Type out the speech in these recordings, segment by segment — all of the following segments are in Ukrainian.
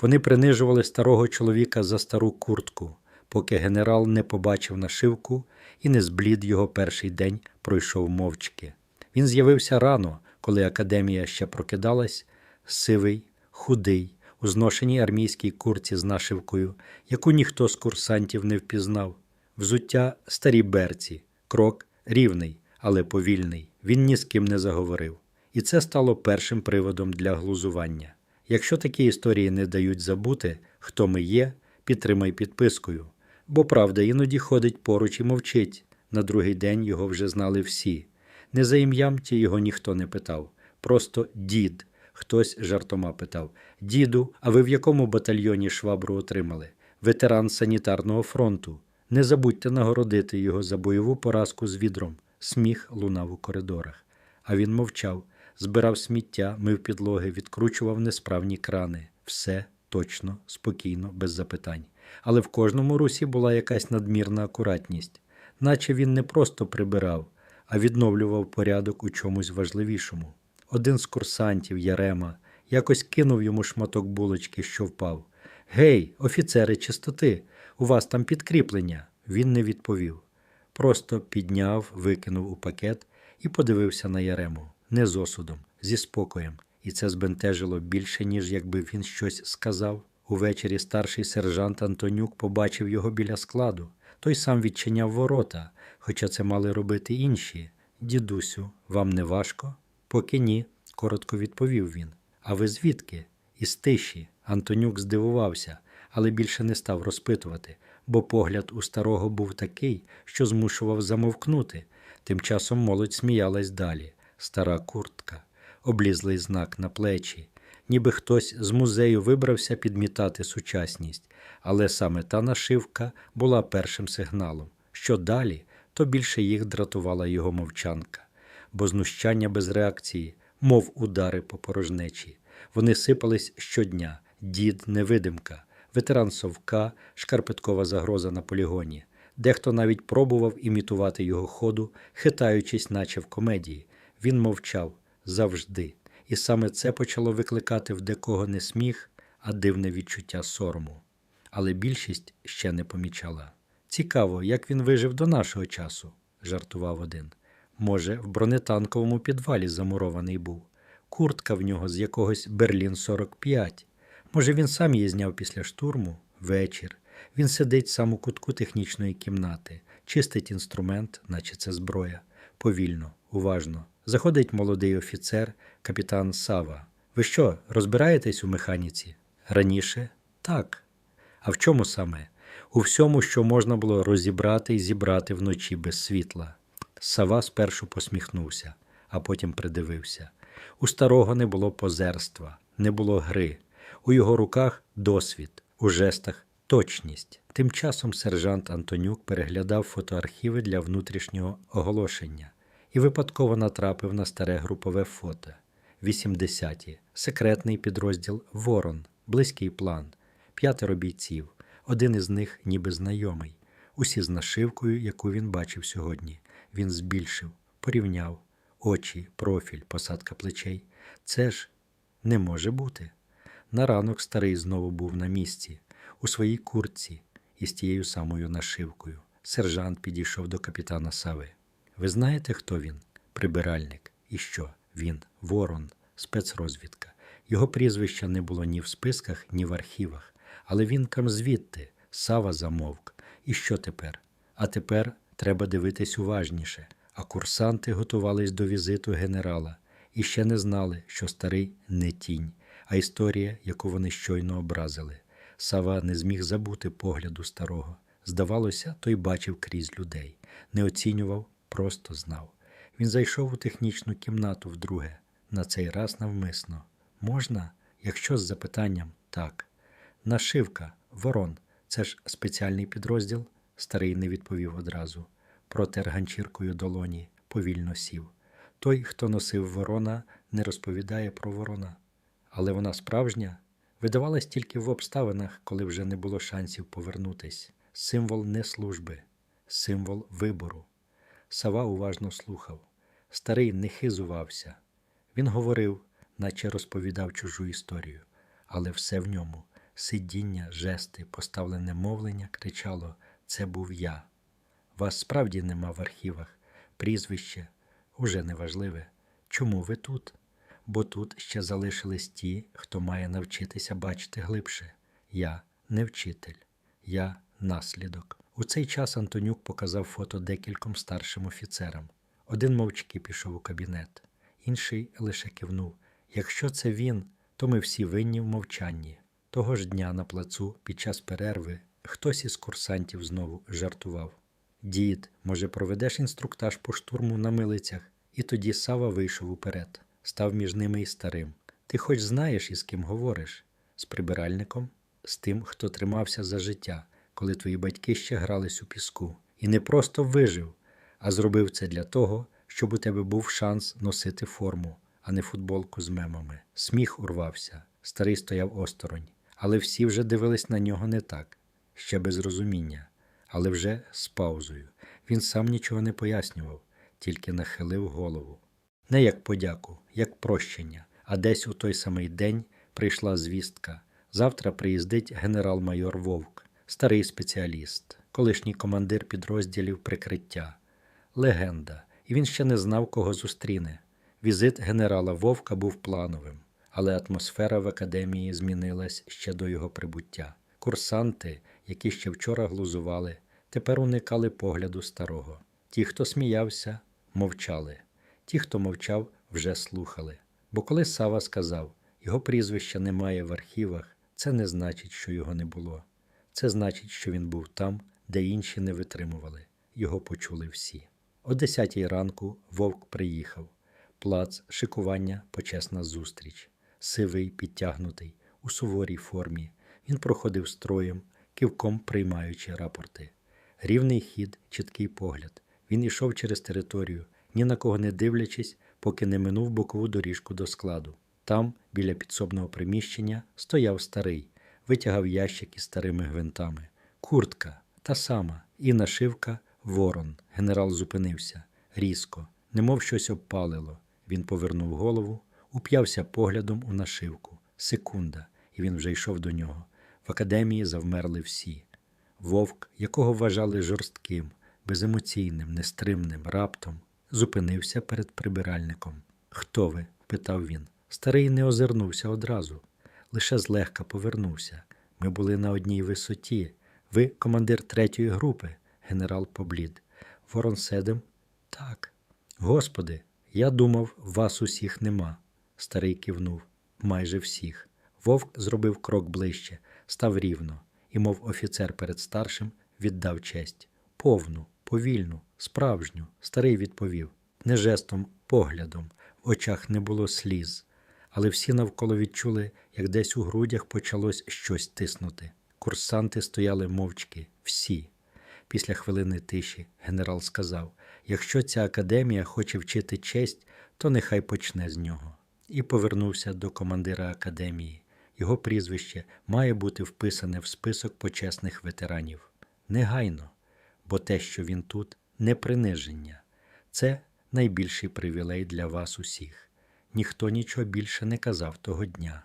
Вони принижували старого чоловіка за стару куртку, поки генерал не побачив нашивку і не зблід його перший день пройшов мовчки. Він з'явився рано, коли академія ще прокидалась, сивий, худий, у зношеній армійській курці з нашивкою, яку ніхто з курсантів не впізнав. Взуття старі берці, крок рівний, але повільний. Він ні з ким не заговорив. І це стало першим приводом для глузування. Якщо такі історії не дають забути, хто ми є, підтримай підпискою. Бо правда іноді ходить поруч і мовчить. На другий день його вже знали всі. Не за ім'ям ті його ніхто не питав. Просто дід. Хтось жартома питав: Діду, а ви в якому батальйоні швабру отримали? Ветеран санітарного фронту. Не забудьте нагородити його за бойову поразку з відром. Сміх лунав у коридорах. А він мовчав, збирав сміття, мив підлоги, відкручував несправні крани. Все точно, спокійно, без запитань. Але в кожному русі була якась надмірна акуратність, наче він не просто прибирав, а відновлював порядок у чомусь важливішому. Один з курсантів, Ярема, якось кинув йому шматок булочки, що впав. Гей, офіцери чистоти, у вас там підкріплення. Він не відповів. Просто підняв, викинув у пакет і подивився на Ярему не з осудом, зі спокоєм. І це збентежило більше, ніж якби він щось сказав. Увечері старший сержант Антонюк побачив його біля складу. Той сам відчиняв ворота, хоча це мали робити інші. Дідусю, вам не важко? Поки ні, коротко відповів він. А ви звідки? Із тиші. Антонюк здивувався, але більше не став розпитувати, бо погляд у старого був такий, що змушував замовкнути. Тим часом молодь сміялась далі. Стара куртка, облізлий знак на плечі, ніби хтось з музею вибрався підмітати сучасність, але саме та нашивка була першим сигналом. Що далі, то більше їх дратувала його мовчанка, бо знущання без реакції, мов удари по порожнечі. Вони сипались щодня, дід невидимка, ветеран совка, шкарпеткова загроза на полігоні. Дехто навіть пробував імітувати його ходу, хитаючись, наче в комедії. Він мовчав завжди, і саме це почало викликати в декого не сміх, а дивне відчуття сорому. Але більшість ще не помічала. Цікаво, як він вижив до нашого часу, жартував один. Може, в бронетанковому підвалі замурований був. Куртка в нього з якогось Берлін 45. Може, він сам її зняв після штурму? Вечір. Він сидить сам у кутку технічної кімнати, чистить інструмент, наче це зброя. Повільно, уважно. Заходить молодий офіцер, капітан Сава. Ви що, розбираєтесь у механіці? Раніше? Так. А в чому саме? У всьому, що можна було розібрати і зібрати вночі без світла. Сава спершу посміхнувся, а потім придивився. У старого не було позерства, не було гри. У його руках досвід, у жестах точність. Тим часом сержант Антонюк переглядав фотоархіви для внутрішнього оголошення і випадково натрапив на старе групове фото. 80-ті. Секретний підрозділ Ворон, близький план, п'ятеро бійців. Один із них ніби знайомий. Усі з нашивкою, яку він бачив сьогодні. Він збільшив, порівняв очі, профіль, посадка плечей. Це ж не може бути. На ранок старий знову був на місці, у своїй куртці із тією самою нашивкою. Сержант підійшов до капітана Сави. Ви знаєте, хто він? Прибиральник. І що? Він ворон, спецрозвідка. Його прізвища не було ні в списках, ні в архівах. Але він кам звідти, Сава замовк. І що тепер? А тепер треба дивитись уважніше. А курсанти готувались до візиту генерала і ще не знали, що старий не тінь, а історія, яку вони щойно образили. Сава не зміг забути погляду старого. Здавалося, той бачив крізь людей, не оцінював, просто знав. Він зайшов у технічну кімнату вдруге, на цей раз навмисно. Можна, якщо з запитанням так. Нашивка, ворон, це ж спеціальний підрозділ? Старий не відповів одразу. Протер ганчіркою долоні, повільно сів. Той, хто носив ворона, не розповідає про ворона. Але вона справжня видавалась тільки в обставинах, коли вже не було шансів повернутись. Символ не служби, символ вибору. Сава уважно слухав. Старий не хизувався. Він говорив, наче розповідав чужу історію, але все в ньому сидіння, жести, поставлене мовлення кричало Це був я. Вас справді нема в архівах. Прізвище уже неважливе. Чому ви тут? Бо тут ще залишились ті, хто має навчитися бачити глибше. Я не вчитель, я наслідок. У цей час Антонюк показав фото декільком старшим офіцерам. Один мовчки пішов у кабінет, інший лише кивнув. Якщо це він, то ми всі винні в мовчанні. Того ж дня на плацу під час перерви хтось із курсантів знову жартував. Дід, може, проведеш інструктаж по штурму на милицях? І тоді Сава вийшов уперед, став між ними і старим. Ти хоч знаєш, із ким говориш? З прибиральником? З тим, хто тримався за життя, коли твої батьки ще грались у піску. І не просто вижив, а зробив це для того, щоб у тебе був шанс носити форму, а не футболку з мемами. Сміх урвався, старий стояв осторонь, але всі вже дивились на нього не так, ще без розуміння, але вже з паузою. Він сам нічого не пояснював, тільки нахилив голову. Не як подяку, як прощення, а десь у той самий день прийшла звістка. Завтра приїздить генерал-майор Вовк, старий спеціаліст, колишній командир підрозділів прикриття, легенда, і він ще не знав, кого зустріне. Візит генерала Вовка був плановим, але атмосфера в академії змінилась ще до його прибуття. Курсанти, які ще вчора глузували, тепер уникали погляду старого. Ті, хто сміявся, мовчали, ті, хто мовчав, вже слухали. Бо коли Сава сказав, його прізвища немає в архівах, це не значить, що його не було. Це значить, що він був там, де інші не витримували. Його почули всі. О десятій ранку вовк приїхав. Плац, шикування, почесна зустріч. Сивий, підтягнутий, у суворій формі. Він проходив строєм, кивком приймаючи рапорти. Рівний хід, чіткий погляд. Він йшов через територію, ні на кого не дивлячись, поки не минув бокову доріжку до складу. Там, біля підсобного приміщення, стояв старий, витягав ящик із старими гвинтами. Куртка та сама, і нашивка ворон. Генерал зупинився різко, немов щось обпалило. Він повернув голову, уп'явся поглядом у нашивку. Секунда, і він вже йшов до нього. В академії завмерли всі. Вовк, якого вважали жорстким, беземоційним, нестримним, раптом, зупинився перед прибиральником. Хто ви? питав він. Старий не озирнувся одразу, лише злегка повернувся. Ми були на одній висоті. Ви командир третьої групи, генерал поблід. Ворон Седем? Так. Господи, я думав, вас усіх нема. Старий кивнув. Майже всіх. Вовк зробив крок ближче, став рівно і, мов офіцер перед старшим, віддав честь. Повну, повільну, справжню. Старий відповів не жестом, поглядом, в очах не було сліз, але всі навколо відчули, як десь у грудях почалось щось тиснути. Курсанти стояли мовчки, всі. Після хвилини тиші генерал сказав: якщо ця академія хоче вчити честь, то нехай почне з нього. І повернувся до командира академії. Його прізвище має бути вписане в список почесних ветеранів. Негайно, бо те, що він тут, не приниження. Це найбільший привілей для вас усіх. Ніхто нічого більше не казав того дня.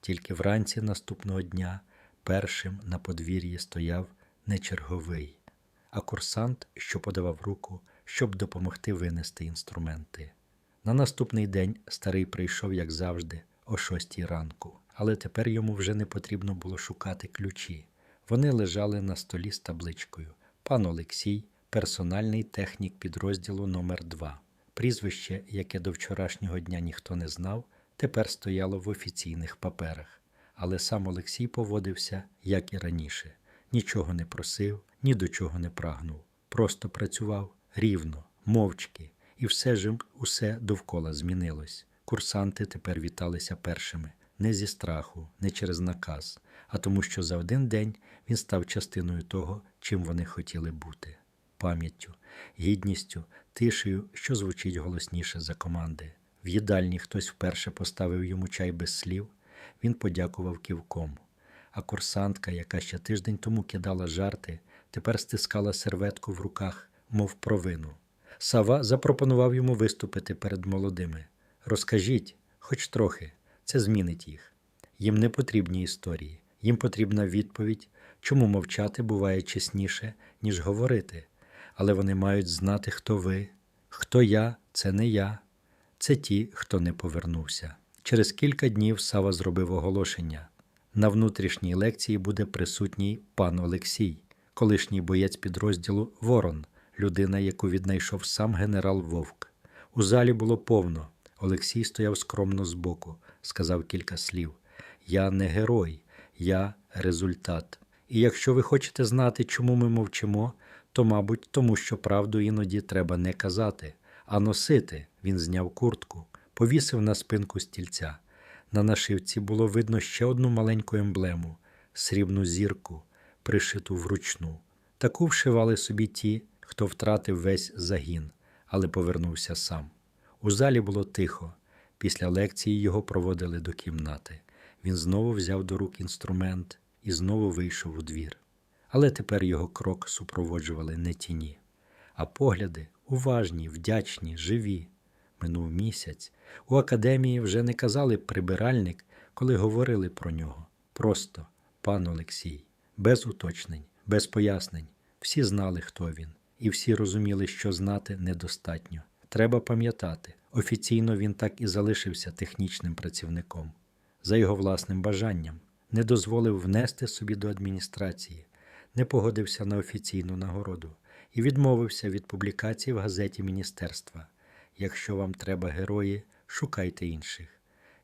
Тільки вранці наступного дня першим на подвір'ї стояв не черговий, а курсант, що подавав руку, щоб допомогти винести інструменти. На наступний день старий прийшов, як завжди, о шостій ранку, але тепер йому вже не потрібно було шукати ключі. Вони лежали на столі з табличкою. Пан Олексій, персональний технік підрозділу номер 2 Прізвище, яке до вчорашнього дня ніхто не знав, тепер стояло в офіційних паперах. Але сам Олексій поводився, як і раніше, нічого не просив, ні до чого не прагнув. Просто працював рівно, мовчки, і все ж усе довкола змінилось. Курсанти тепер віталися першими не зі страху, не через наказ, а тому, що за один день він став частиною того, чим вони хотіли бути пам'яттю, гідністю, тишею, що звучить голосніше за команди. В їдальні хтось вперше поставив йому чай без слів, він подякував ківком. А курсантка, яка ще тиждень тому кидала жарти, тепер стискала серветку в руках, мов провину. Сава запропонував йому виступити перед молодими. Розкажіть, хоч трохи, це змінить їх. Їм не потрібні історії, Їм потрібна відповідь, чому мовчати буває чесніше, ніж говорити, але вони мають знати, хто ви, хто я, це не я, це ті, хто не повернувся. Через кілька днів Сава зробив оголошення. На внутрішній лекції буде присутній пан Олексій, колишній боєць підрозділу Ворон, людина, яку віднайшов сам генерал Вовк. У залі було повно. Олексій стояв скромно збоку, сказав кілька слів. Я не герой, я результат. І якщо ви хочете знати, чому ми мовчимо, то, мабуть, тому що правду іноді треба не казати, а носити. Він зняв куртку, повісив на спинку стільця. На нашивці було видно ще одну маленьку емблему срібну зірку, пришиту вручну. Таку вшивали собі ті, хто втратив весь загін, але повернувся сам. У залі було тихо. Після лекції його проводили до кімнати. Він знову взяв до рук інструмент і знову вийшов у двір. Але тепер його крок супроводжували не тіні, а погляди уважні, вдячні, живі. Минув місяць. У академії вже не казали прибиральник, коли говорили про нього. Просто пан Олексій, без уточнень, без пояснень. Всі знали, хто він, і всі розуміли, що знати недостатньо. Треба пам'ятати, офіційно він так і залишився технічним працівником. За його власним бажанням не дозволив внести собі до адміністрації, не погодився на офіційну нагороду і відмовився від публікацій в газеті міністерства. Якщо вам треба герої, шукайте інших.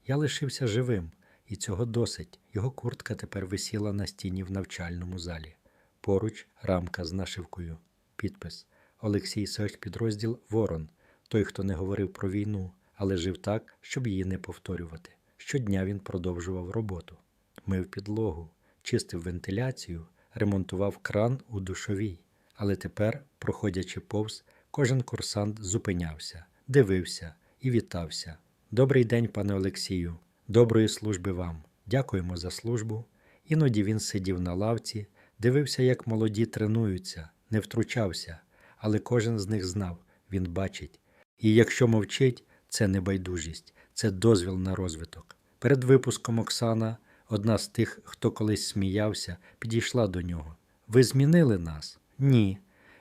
Я лишився живим, і цього досить. Його куртка тепер висіла на стіні в навчальному залі. Поруч рамка з нашивкою. Підпис Олексій Сойч, підрозділ Ворон, той, хто не говорив про війну, але жив так, щоб її не повторювати. Щодня він продовжував роботу, мив підлогу, чистив вентиляцію, ремонтував кран у душовій. Але тепер, проходячи повз, кожен курсант зупинявся, дивився і вітався. Добрий день, пане Олексію, доброї служби вам. Дякуємо за службу. Іноді він сидів на лавці, дивився, як молоді тренуються, не втручався, але кожен з них знав, він бачить. І якщо мовчить, це не байдужість, це дозвіл на розвиток. Перед випуском Оксана, одна з тих, хто колись сміявся, підійшла до нього. Ви змінили нас? Ні.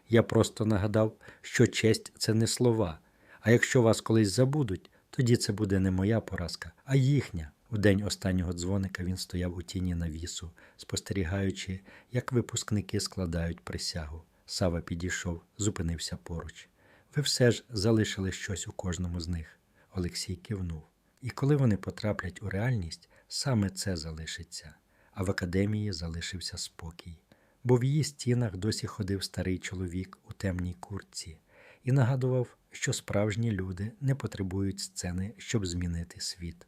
Я просто нагадав, що честь це не слова. А якщо вас колись забудуть, тоді це буде не моя поразка, а їхня. У день останнього дзвоника він стояв у тіні навісу, спостерігаючи, як випускники складають присягу. Сава підійшов, зупинився поруч. Ви все ж залишили щось у кожному з них. Олексій кивнув. І коли вони потраплять у реальність, саме це залишиться. А в академії залишився спокій, бо в її стінах досі ходив старий чоловік у темній куртці і нагадував, що справжні люди не потребують сцени, щоб змінити світ.